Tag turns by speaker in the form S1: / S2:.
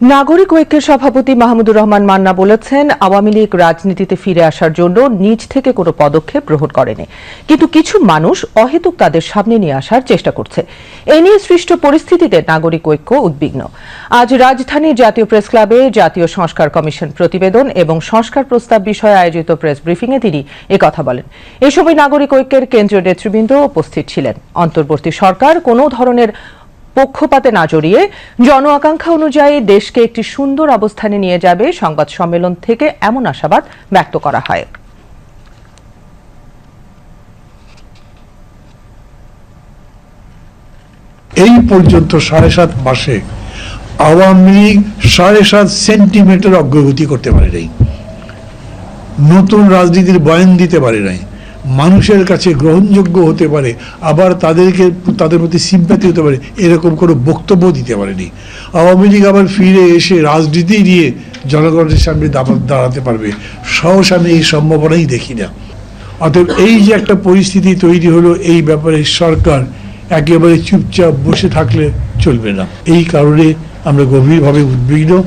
S1: নাগরিক ঐক্যের সভাপতি মাহমুদুর রহমান মান্না বলেছেন, আওয়ামী লীগ রাজনীতিতে ফিরে আসার জন্য নিজ থেকে কোনো পদক্ষেপ গ্রহণ করেনি। কিন্তু কিছু মানুষ অহেতুক তাদের সামনে নিয়ে আসার চেষ্টা করছে। এ নিয়ে সৃষ্ট পরিস্থিতিতে নাগরিক ঐক্য উদ্বিগ্ন। আজ রাজধানীর জাতীয় প্রেস ক্লাবে জাতীয় সংস্কার কমিশন প্রতিবেদন এবং সংস্কার প্রস্তাব বিষয়ে আয়োজিত প্রেস ব্রিফিংয়ে তিনি একথা বলেন। এ সময় নাগরিক ঐক্যের কেন্দ্রীয় নেতৃবৃন্দ উপস্থিত ছিলেন। অন্তর্বর্তী সরকার কোনো ধরনের পক্ষপাতে না জড়িয়ে জন আকাঙ্ক্ষা অনুযায়ী দেশকে একটি সুন্দর অবস্থানে নিয়ে যাবে সংবাদ সম্মেলন থেকে এমন আশাবাদ ব্যক্ত করা হয়।
S2: এই পর্যন্ত সাড়ে সাত মাসে আওয়ামী লীগ সাড়ে সাত সেন্টিমিটার অগ্রগতি করতে পারে নাই। নতুন রাজনীতির বয়ান দিতে পারে নাই। মানুষের কাছে গ্রহণযোগ্য হতে পারে, আবার তাদেরকে, তাদের প্রতি সিম্প্যাথি হতে পারে, এরকম কোনো বক্তব্য দিতে পারেনি। আওয়ামী লীগ আবার ফিরে এসে রাজনীতি নিয়ে জনগণের সামনে দাঁড়াতে পারবে। সহসা আমি এই সম্ভাবনাই দেখি না। অতএব এই যে একটা পরিস্থিতি তৈরি হলো, এই ব্যাপারে সরকার একেবারে চুপচাপ বসে থাকলে চলবে না। এই কারণে আমরা গভীরভাবে উদ্বিগ্ন।